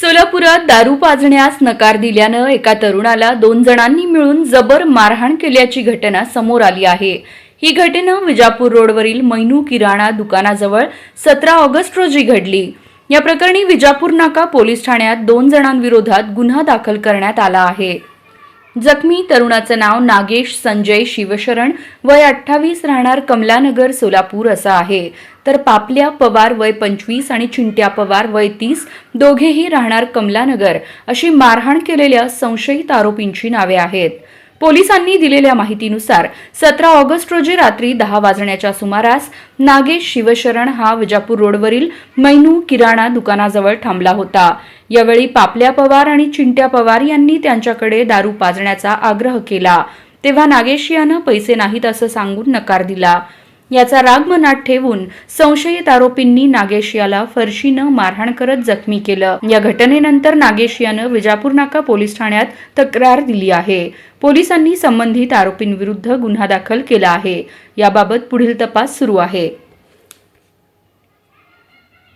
सोलापुरात दारू पाजण्यास नकार दिल्यानं एका तरुणाला दोन जणांनी मिळून जबर मारहाण केल्याची घटना समोर आली आहे. ही घटना विजापूर रोडवरील मैनू किराणा दुकानाजवळ सतरा ऑगस्ट रोजी घडली. या प्रकरणी विजापूर नाका पोलीस ठाण्यात दोन जणांविरोधात गुन्हा दाखल करण्यात आला आहे. जखमी तरुणाचं नाव नागेश संजय शिवशरण वय अठ्ठावीस राहणार कमलानगर सोलापूर असं आहे. तर पापल्या पवार वय पंचवीस आणि चिंट्या पवार वय तीस दोघेही राहणार कमलानगर अशी मारहाण केलेल्या संशयित आरोपींची नावे आहेत. पोलिसांनी दिलेल्या माहितीनुसार सतरा ऑगस्ट रोजी रात्री दहा वाजण्याच्या सुमारास नागेश शिवशरण हा विजापूर रोडवरील मैनू किराणा दुकानाजवळ थांबला होता. यावेळी पापल्या पवार आणि चिंट्या पवार यांनी त्यांच्याकडे दारू पाजण्याचा आग्रह केला. तेव्हा नागेश यानं पैसे नाहीत असं सांगून नकार दिला. याचा राग मनात ठेवून संशयित आरोपींनी नागेश याला फरशीनं मारहाण करत जखमी केलं. या घटनेनंतर नागेश यानं विजापूर नाका पोलीस ठाण्यात तक्रार दिली आहे. पोलिसांनी संबंधित आरोपींविरुद्ध गुन्हा दाखल केला आहे. याबाबत पुढील तपास सुरू आहे.